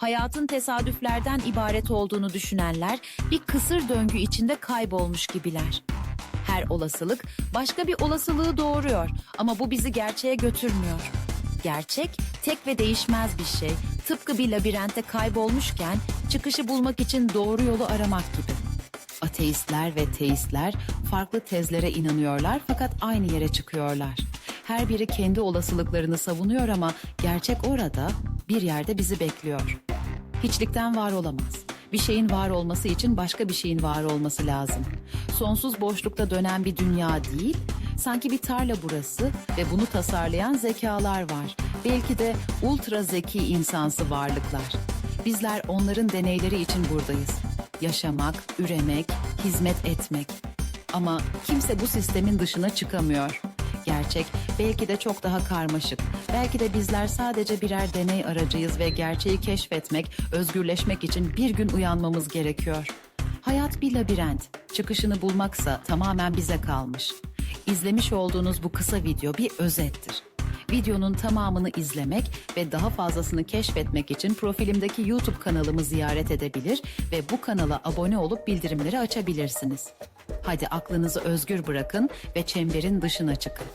Hayatın tesadüflerden ibaret olduğunu düşünenler bir kısır döngü içinde kaybolmuş gibiler. Her olasılık başka bir olasılığı doğuruyor ama bu bizi gerçeğe götürmüyor. Gerçek tek ve değişmez bir şey. Tıpkı bir labirentte kaybolmuşken çıkışı bulmak için doğru yolu aramak gibi. Ateistler ve teistler farklı tezlere inanıyorlar fakat aynı yere çıkıyorlar. Her biri kendi olasılıklarını savunuyor ama gerçek orada bir yerde bizi bekliyor. Hiçlikten var olamaz. Bir şeyin var olması için başka bir şeyin var olması lazım. Sonsuz boşlukta dönen bir dünya değil, sanki bir tarla burası ve bunu tasarlayan zekalar var. Belki de ultra zeki insansı varlıklar. Bizler onların deneyleri için buradayız. Yaşamak, üremek, hizmet etmek. Ama kimse bu sistemin dışına çıkamıyor. Gerçek belki de çok daha karmaşık. Belki de bizler sadece birer deney aracıyız ve gerçeği keşfetmek, özgürleşmek için bir gün uyanmamız gerekiyor. Hayat bir labirent. Çıkışını bulmaksa tamamen bize kalmış. İzlemiş olduğunuz bu kısa video bir özettir. Videonun tamamını izlemek ve daha fazlasını keşfetmek için profilimdeki YouTube kanalımı ziyaret edebilir ve bu kanala abone olup bildirimleri açabilirsiniz. Hadi aklınızı özgür bırakın ve çemberin dışına çıkın.